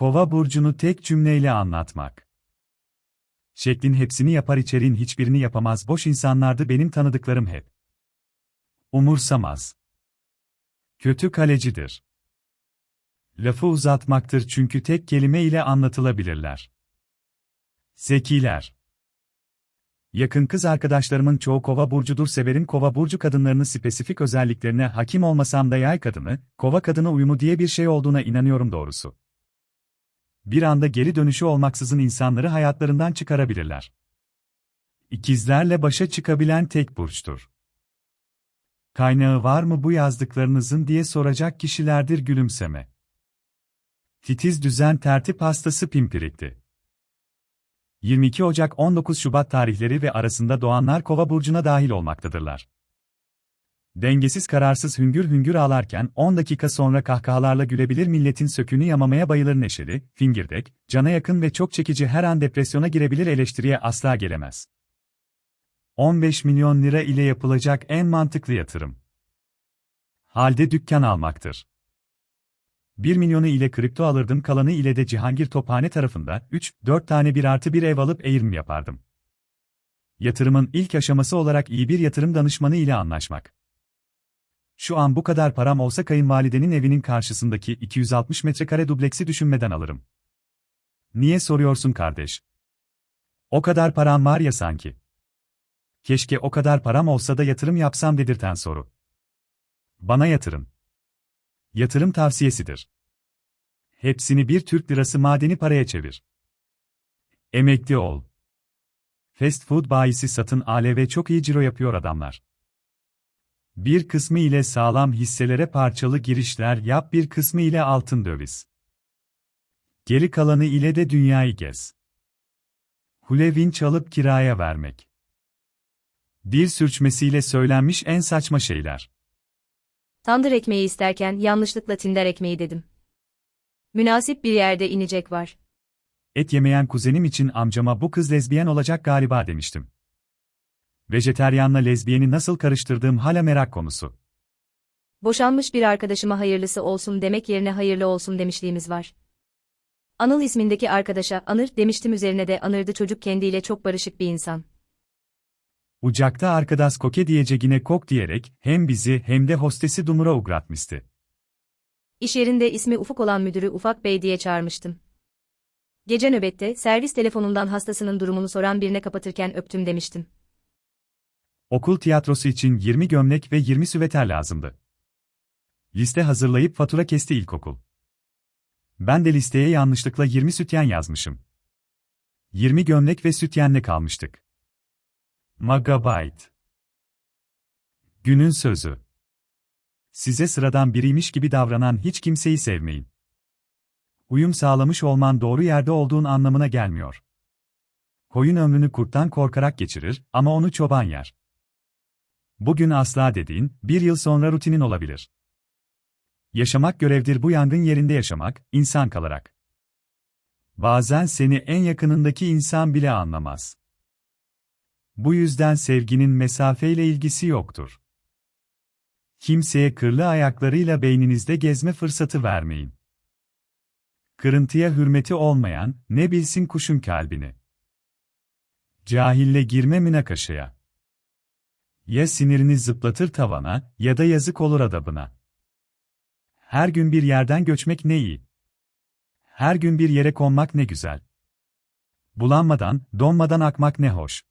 Kova burcunu tek cümleyle anlatmak. Şeklin hepsini yapar içeriğin hiçbirini yapamaz boş insanlardı benim tanıdıklarım hep. Umursamaz. Kötü kalecidir. Lafı uzatmaktır çünkü tek kelime ile anlatılabilirler. Zekiler. Yakın kız arkadaşlarımın çoğu kova burcudur severim kova burcu kadınlarının spesifik özelliklerine hakim olmasam da yay kadını, kova kadını uyumu diye bir şey olduğuna inanıyorum doğrusu. Bir anda geri dönüşü olmaksızın insanları hayatlarından çıkarabilirler. İkizlerle başa çıkabilen tek burçtur. Kaynağı var mı bu yazdıklarınızın diye soracak kişilerdir gülümseme. Titiz düzen tertip hastası pimpirikti. 22 Ocak 19 Şubat tarihleri ve arasında doğanlar Kova burcuna dahil olmaktadırlar. Dengesiz kararsız hüngür hüngür ağlarken 10 dakika sonra kahkahalarla gülebilir milletin sökünü yamamaya bayılır neşeli, fingirdek, cana yakın ve çok çekici her an depresyona girebilir eleştiriye asla gelemez. 15 milyon lira ile yapılacak en mantıklı yatırım. Halde dükkan almaktır. 1 milyonu ile kripto alırdım kalanı ile de Cihangir Tophane tarafında 3-4 tane bir artı bir ev alıp eğirim yapardım. Yatırımın ilk aşaması olarak iyi bir yatırım danışmanı ile anlaşmak. Şu an bu kadar param olsa kayınvalidenin evinin karşısındaki 260 metrekare dubleksi düşünmeden alırım. Niye soruyorsun kardeş? O kadar param var ya sanki. Keşke o kadar param olsa da yatırım yapsam dedirten soru. Bana yatırın. Yatırım tavsiyesidir. Hepsini bir Türk lirası madeni paraya çevir. Emekli ol. Fast food bayisi satın ale ve çok iyi ciro yapıyor adamlar. Bir kısmı ile sağlam hisselere parçalı girişler yap bir kısmı ile altın döviz. Geri kalanı ile de dünyayı gez. Kule vinç alıp kiraya vermek. Dil sürçmesiyle söylenmiş en saçma şeyler. Tandır ekmeği isterken yanlışlıkla tinder ekmeği dedim. Münasip bir yerde inecek var. Et yemeyen kuzenim için amcama bu kız lezbiyen olacak galiba demiştim. Vejeteryanla lezbiyeni nasıl karıştırdığım hala merak konusu. Boşanmış bir arkadaşıma hayırlısı olsun demek yerine hayırlı olsun demişliğimiz var. Anıl ismindeki arkadaşa anır demiştim üzerine de anırdı çocuk kendiyle çok barışık bir insan. Ucakta arkadaş koke diyeceğine kok diyerek hem bizi hem de hostesi dumura ugratmıştı. İş yerinde ismi Ufuk olan müdürü Ufak Bey diye çağırmıştım. Gece nöbette servis telefonundan hastasının durumunu soran birine kapatırken öptüm demiştim. Okul tiyatrosu için 20 gömlek ve 20 süveter lazımdı. Liste hazırlayıp fatura kesti ilkokul. Ben de listeye yanlışlıkla 20 sütyen yazmışım. 20 gömlek ve sütyenle kalmıştık. Magabyte Günün sözü Size sıradan biriymiş gibi davranan hiç kimseyi sevmeyin. Uyum sağlamış olman doğru yerde olduğun anlamına gelmiyor. Koyun ömrünü kurttan korkarak geçirir ama onu çoban yer. Bugün asla dediğin, bir yıl sonra rutinin olabilir. Yaşamak görevdir bu yangın yerinde yaşamak, insan kalarak. Bazen seni en yakınındaki insan bile anlamaz. Bu yüzden sevginin mesafeyle ilgisi yoktur. Kimseye kırlı ayaklarıyla beyninizde gezme fırsatı vermeyin. Kırıntıya hürmeti olmayan, ne bilsin kuşun kalbini. Cahille girme münakaşaya. Ya sinirini zıplatır tavana, ya da yazık olur adabına. Her gün bir yerden göçmek ne iyi. Her gün bir yere konmak ne güzel. Bulanmadan, donmadan akmak ne hoş.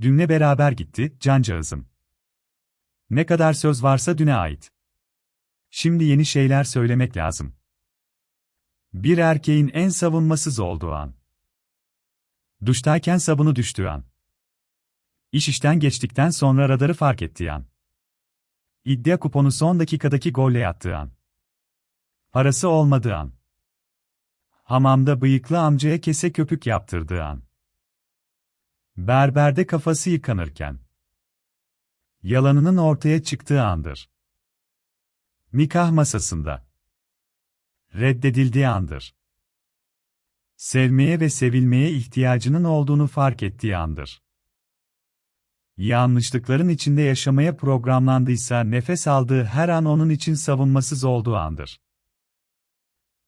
Dünle beraber gitti, cancağızım. Ne kadar söz varsa düne ait. Şimdi yeni şeyler söylemek lazım. Bir erkeğin en savunmasız olduğu an. Duştayken sabunu düştüğü an. İş işten geçtikten sonra radarı fark ettiği an. İddia kuponu son dakikadaki golle yattığı an. Parası olmadığı an. Hamamda bıyıklı amcaya kese köpük yaptırdığı an. Berberde kafası yıkanırken. Yalanının ortaya çıktığı andır. Nikah masasında. Reddedildiği andır. Sevmeye ve sevilmeye ihtiyacının olduğunu fark ettiği andır. Yanlışlıkların içinde yaşamaya programlandıysa nefes aldığı her an onun için savunmasız olduğu andır.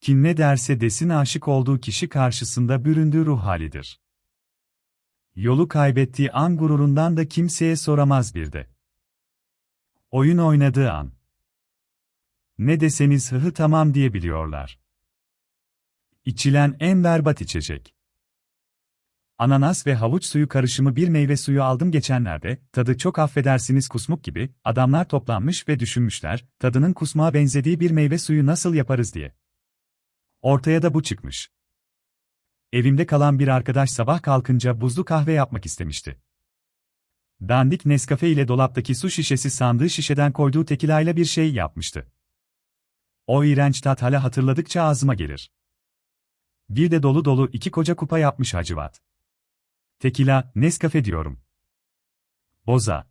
Kim ne derse desin aşık olduğu kişi karşısında büründüğü ruh halidir. Yolu kaybettiği an gururundan da kimseye soramaz bir de. Oyun oynadığı an. Ne deseniz hıhı tamam diyebiliyorlar. İçilen en berbat içecek. Ananas ve havuç suyu karışımı bir meyve suyu aldım geçenlerde, tadı çok affedersiniz kusmuk gibi, adamlar toplanmış ve düşünmüşler, tadının kusmuğa benzediği bir meyve suyu nasıl yaparız diye. Ortaya da bu çıkmış. Evimde kalan bir arkadaş sabah kalkınca buzlu kahve yapmak istemişti. Dandik Nescafe ile dolaptaki su şişesi sandığı şişeden koyduğu tekilayla bir şey yapmıştı. O iğrenç tat hala hatırladıkça ağzıma gelir. Bir de dolu dolu iki koca kupa yapmış Hacivat. Tekila, Nescafe diyorum. Boza.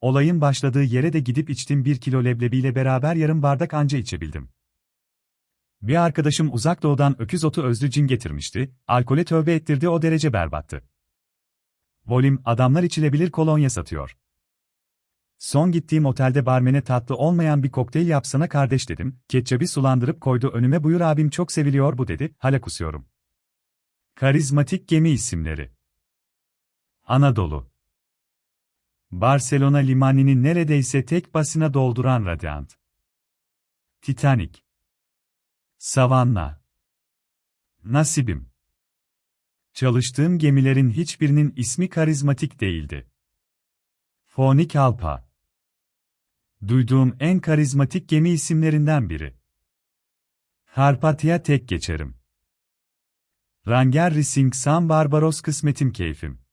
Olayın başladığı yere de gidip içtim bir kilo leblebiyle beraber yarım bardak anca içebildim. Bir arkadaşım uzak doğudan öküz otu özlü cin getirmişti, alkole tövbe ettirdi o derece berbattı. Volim, adamlar içilebilir kolonya satıyor. Son gittiğim otelde barmene tatlı olmayan bir kokteyl yapsana kardeş dedim, ketçabı sulandırıp koydu önüme buyur abim çok seviliyor bu dedi, hala kusuyorum. Karizmatik gemi isimleri Anadolu Barcelona limanini neredeyse tek basına dolduran Radiant Titanic Savanna Nasibim Çalıştığım gemilerin hiçbirinin ismi karizmatik değildi. Fonik Alpa Duyduğum en karizmatik gemi isimlerinden biri. Harpatya tek geçerim. Ranger Rising San Barbaros kısmetim keyfim.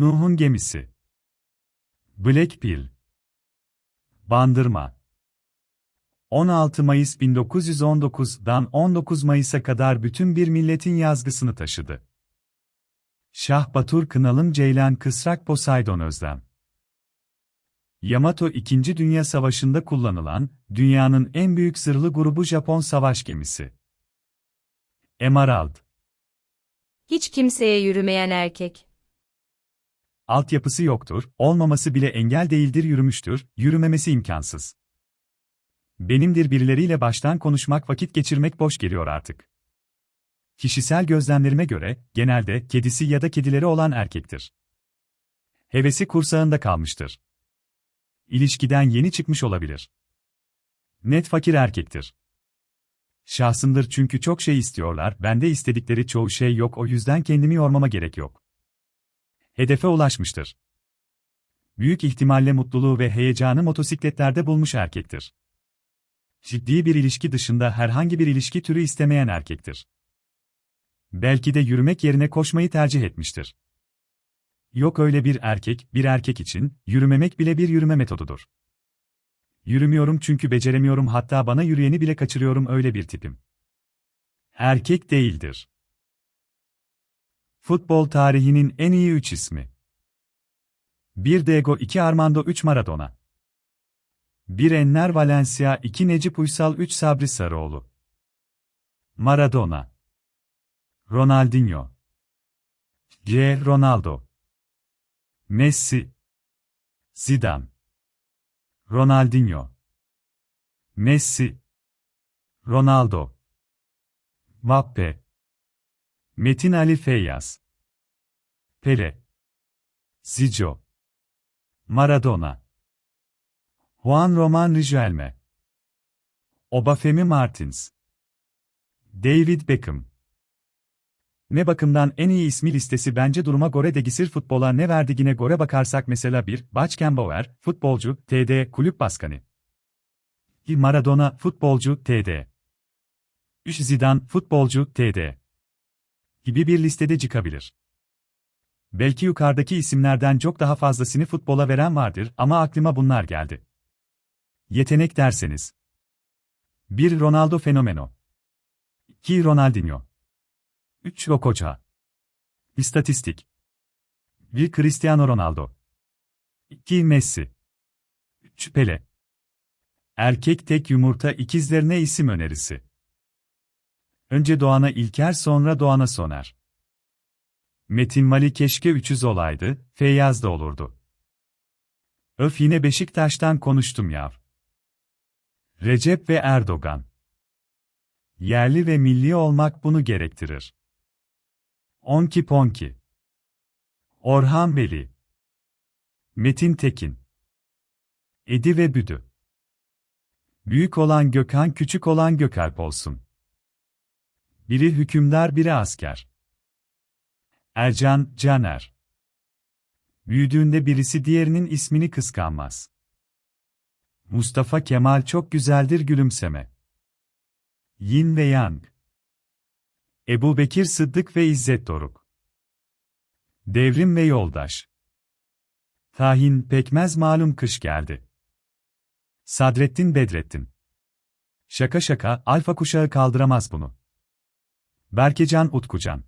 Nuh'un gemisi. Black Pill. Bandırma. 16 Mayıs 1919'dan 19 Mayıs'a kadar bütün bir milletin yazgısını taşıdı. Şah Batur Kınalım Ceylan Kısrak Poseidon Özlem Yamato 2. Dünya Savaşı'nda kullanılan, dünyanın en büyük zırhlı grubu Japon savaş gemisi. Emerald Hiç kimseye yürümeyen erkek. Altyapısı yoktur, olmaması bile engel değildir yürümüştür, yürümemesi imkansız. Benimdir birileriyle baştan konuşmak vakit geçirmek boş geliyor artık. Kişisel gözlemlerime göre, genelde kedisi ya da kedileri olan erkektir. Hevesi kursağında kalmıştır. İlişkiden yeni çıkmış olabilir. Net fakir erkektir. Şahsımdır çünkü çok şey istiyorlar, bende istedikleri çoğu şey yok o yüzden kendimi yormama gerek yok. Hedefe ulaşmıştır. Büyük ihtimalle mutluluğu ve heyecanı motosikletlerde bulmuş erkektir. Ciddi bir ilişki dışında herhangi bir ilişki türü istemeyen erkektir. Belki de yürümek yerine koşmayı tercih etmiştir. Yok öyle bir erkek, bir erkek için, yürümemek bile bir yürüme metodudur. Yürümüyorum çünkü beceremiyorum hatta bana yürüyeni bile kaçırıyorum öyle bir tipim. Erkek değildir. Futbol tarihinin en iyi üç ismi. 1 Diego 2 Armando 3 Maradona. 1 Enner Valencia 2 Necip Uysal 3 Sabri Sarıoğlu. Maradona. Ronaldinho. G. Ronaldo. Messi. Zidane. Ronaldinho. Messi. Ronaldo. Mbappe. Metin Ali Feyyaz. Pele. Zico. Maradona. Juan Roman Riquelme. Obafemi Martins. David Beckham. Ne bakımdan en iyi ismi listesi bence duruma göre degisir futbola ne verdiğine göre bakarsak mesela 1. Beckenbauer, futbolcu, TD, kulüp başkanı. 2. Maradona, futbolcu, TD. 3. Zidane, futbolcu, TD. Gibi bir listede çıkabilir. Belki yukarıdaki isimlerden çok daha fazlasını futbola veren vardır ama aklıma bunlar geldi. Yetenek derseniz. 1. Ronaldo fenomeno. 2. Ronaldinho. 3. Rokoça. İstatistik. 1. Cristiano Ronaldo. 2. Messi. 3. Pele. Erkek tek yumurta ikizlerine isim önerisi. Önce Doğan'a İlker sonra Doğan'a Soner. Metin Mali keşke 300 olaydı, Feyyaz da olurdu. Öf yine Beşiktaş'tan konuştum yav. Recep ve Erdoğan. Yerli ve milli olmak bunu gerektirir. Onki Ponki Orhan Veli Metin Tekin Edi ve Büdü Büyük olan Gökhan küçük olan Gökalp olsun. Biri hükümdar biri asker. Ercan, Caner. Büyüdüğünde birisi diğerinin ismini kıskanmaz. Mustafa Kemal çok güzeldir gülümseme. Yin ve Yang. Ebu Bekir Sıddık ve İzzet Doruk. Devrim ve Yoldaş. Tahin pekmez malum kış geldi. Sadrettin Bedrettin. Şaka şaka, alfa kuşağı kaldıramaz bunu. Berkecan Utkucan.